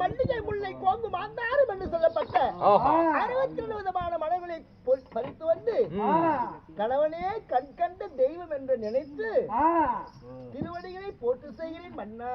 மல்லிகை முல்லை கோங்கு மாந்தாரம் என்று சொல்லப்பட்ட. அறுபத்தி ரெண்டு விதமான மலர்களை பொ- பறித்து வந்து கணவனே கண் கண்ட தெய்வம் என்று நினைத்து திருவடிகளை போட்டு செய்கிறேன் மன்னா.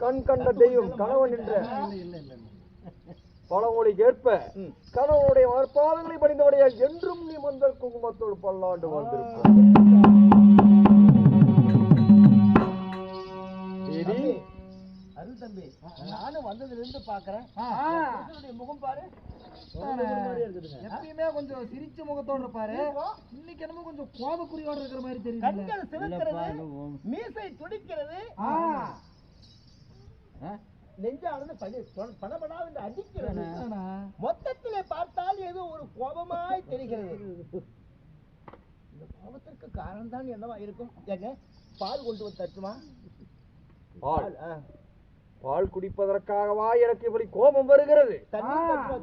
கண் கண்ட தெய்வம் கணவன் என்ற பழமொழிக்கு ஏற்ப கணவனுடைய மறுபாதங்களை படிந்தவடையால் என்றும் நீ மந்தர் குங்குமத்தோடு பல்லாண்டு வாழ்ந்திருப்பார் பாக்குறேன் முகம் பாரு. எப்பயுமே கொஞ்சம் சிரிச்ச முகத்தோட இருப்பாரு. இன்னைக்கு என்னமோ கொஞ்சம் கோபக்குறியோட இருக்கிற மாதிரி தெரியுது கண்கள் சிவக்கிறது மீசை துடிக்கிறது. நெஞ்சானது என்று அடிக்கிறது. மொத்தத்திலே பார்த்தால் ஏதோ ஒரு கோபமாய் தெரிகிறது. இந்த கோபத்திற்கு காரணம் தான் என்னவா இருக்கும்? ஏங்க பால் கொண்டு வந்து தட்டுமா? பால் ஆ. பால் குடிப்பதற்காகவா எனக்கு இப்படி கோபம் வருகிறது?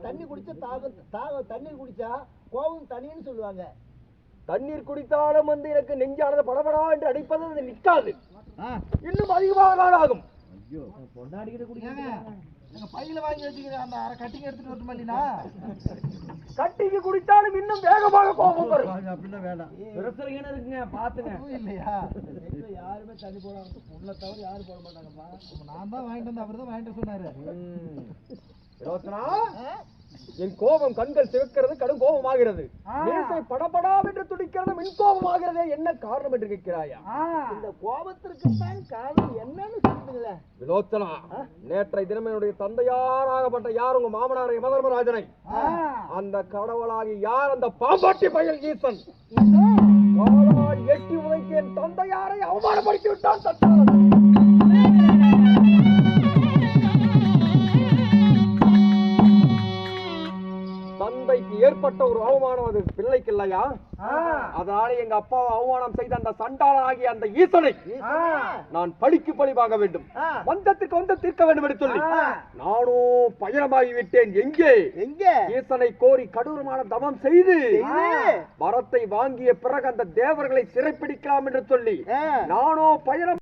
தண்ணி குடிச்சா தாகம் தாகம் தண்ணீர் குடிச்சா கோபம் தனின்னு சொல்லுவாங்க. தண்ணீர் குடித்தாலும் வந்து எனக்கு நெஞ்சானது படபடா என்று அடிப்பது அது நிற்காது. இன்னும் அதிகமாக நாள் ஆகும். ஏங்க எங்க பையில வாங்கி வச்சுக்கிற அந்த அரை கட்டிங் எடுத்துட்டு வரட்டுமா கட்டிக்கு குடித்தாலும் இன்னும் வேகமாக கோபம் வரும். இல்லையா? வீட்டுல யாருமே தண்ணி போடாம உன்னை தவிர யாரும் போட மாட்டாங்கப்பா. நான் தான் வாங்கிட்டு வந்து அவர் தான் வாங்கிட்டு சொன்னாரு. யோசனா என் கோபம் கண்கள் சிவக்கிறது கடும் கோபமாகிறது. மீசை படபடாம் என்று துடிக்கிறது மின் கோபமாகிறதே என்ன காரணம் என்று கேட்கிறாயா? இந்த கோபத்திற்கு தான் காரணம் என்னன்னு சொல்லுங்களேன் வினோத்தனா நேற்றை தினம் என்னுடைய தந்தையாராகப்பட்ட யார் உங்க மாமனார் யமதர்மராஜனை அந்த கடவுளாகி யார் அந்த பாம்பாட்டி பயல் ஈசன்? எட்டி உதைக்கு என் தந்தையாரை அவமானப்படுத்தி விட்டான் தட்டான் ஏற்பட்ட ஒரு அவமானம் அது பிள்ளைக்கு இல்லையா? அதனால எங்க அப்பா அவமானம் செய்த அந்த சண்டாளனாகிய அந்த ஈசனை நான் பழிக்கு பழி வாங்க வேண்டும் வந்தத்திற்கு வந்து தீர்க்க வேண்டும் என்று சொல்லி. நானும் பயணமாகி விட்டேன். எங்கே? எங்க? ஈசனை கோரி கடூரமான தவம் செய்து. வரத்தை வாங்கிய பிறகு அந்த தேவர்களை சிறைப்பிடிக்கலாம் என்று சொல்லி. நானோ பயணம்